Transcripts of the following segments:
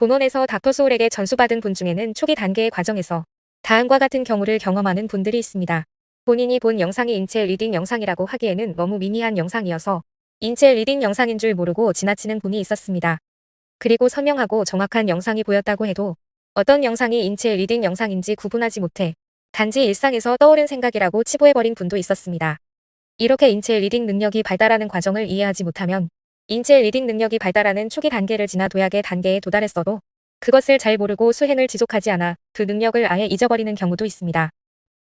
본원에서 닥터소울에게 전수받은 분 중에는 초기 단계의 과정에서 다음과 같은 경우를 경험하는 분들이 있습니다. 본인이 본 영상이 인체 리딩 영상이라고 하기에는 너무 미미한 영상이어서 인체 리딩 영상인 줄 모르고 지나치는 분이 있었습니다. 그리고 선명하고 정확한 영상이 보였다고 해도 어떤 영상이 인체 리딩 영상인지 구분하지 못해 단지 일상에서 떠오른 생각이라고 치부해버린 분도 있었습니다. 이렇게 인체 리딩 능력이 발달하는 과정을 이해하지 못하면 인체 리딩 능력이 발달하는 초기 단계를 지나 도약의 단계에 도달했어도 그것을 잘 모르고 수행을 지속하지 않아 그 능력을 아예 잊어버리는 경우도 있습니다.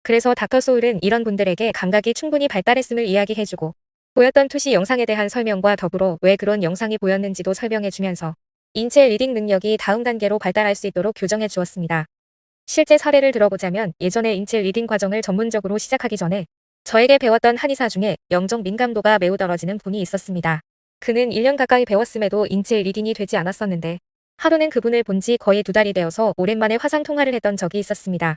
그래서 닥터소울은 이런 분들에게 감각이 충분히 발달했음을 이야기해주고 보였던 투시 영상에 대한 설명과 더불어 왜 그런 영상이 보였는지도 설명해주면서 인체 리딩 능력이 다음 단계로 발달할 수 있도록 교정해 주었습니다. 실제 사례를 들어보자면 예전에 인체 리딩 과정을 전문적으로 시작하기 전에 저에게 배웠던 한의사 중에 영적 민감도가 매우 떨어지는 분이 있었습니다. 그는 1년 가까이 배웠음에도 인체 리딩이 되지 않았었는데 하루는 그분을 본 지 거의 두 달이 되어서 오랜만에 화상 통화를 했던 적이 있었습니다.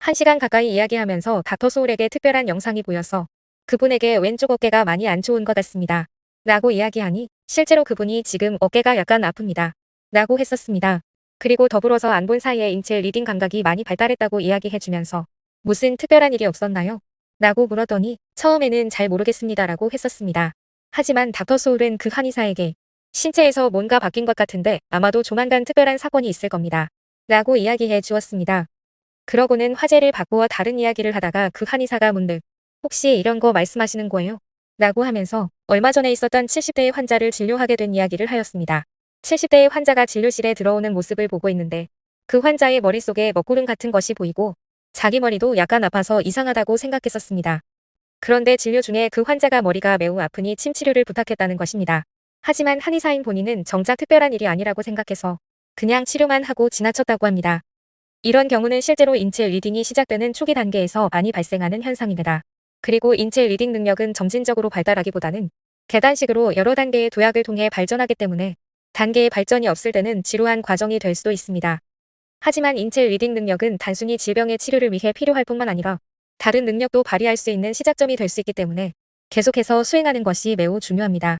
한 시간 가까이 이야기하면서 닥터 소울에게 특별한 영상이 보여서 그분에게 왼쪽 어깨가 많이 안 좋은 것 같습니다. 라고 이야기하니 실제로 그분이 지금 어깨가 약간 아픕니다. 라고 했었습니다. 그리고 더불어서 안 본 사이에 인체 리딩 감각이 많이 발달했다고 이야기해주면서 무슨 특별한 일이 없었나요? 라고 물었더니 처음에는 잘 모르겠습니다라고 했었습니다. 하지만 닥터 소울은 그 한의사에게 신체에서 뭔가 바뀐 것 같은데 아마도 조만간 특별한 사건이 있을 겁니다. 라고 이야기해 주었습니다. 그러고는 화제를 바꾸어 다른 이야기를 하다가 그 한의사가 문득 혹시 이런 거 말씀하시는 거예요? 라고 하면서 얼마 전에 있었던 70대의 환자를 진료하게 된 이야기를 하였습니다. 70대의 환자가 진료실에 들어오는 모습을 보고 있는데 그 환자의 머릿속에 먹구름 같은 것이 보이고 자기 머리도 약간 아파서 이상하다고 생각했었습니다. 그런데 진료 중에 그 환자가 머리가 매우 아프니 침 치료를 부탁했다는 것입니다. 하지만 한의사인 본인은 정작 특별한 일이 아니라고 생각해서 그냥 치료만 하고 지나쳤다고 합니다. 이런 경우는 실제로 인체 리딩이 시작되는 초기 단계에서 많이 발생하는 현상입니다. 그리고 인체 리딩 능력은 점진적으로 발달하기보다는 계단식으로 여러 단계의 도약을 통해 발전하기 때문에 단계의 발전이 없을 때는 지루한 과정이 될 수도 있습니다. 하지만 인체 리딩 능력은 단순히 질병의 치료를 위해 필요할 뿐만 아니라 다른 능력도 발휘할 수 있는 시작점이 될 수 있기 때문에 계속해서 수행하는 것이 매우 중요합니다.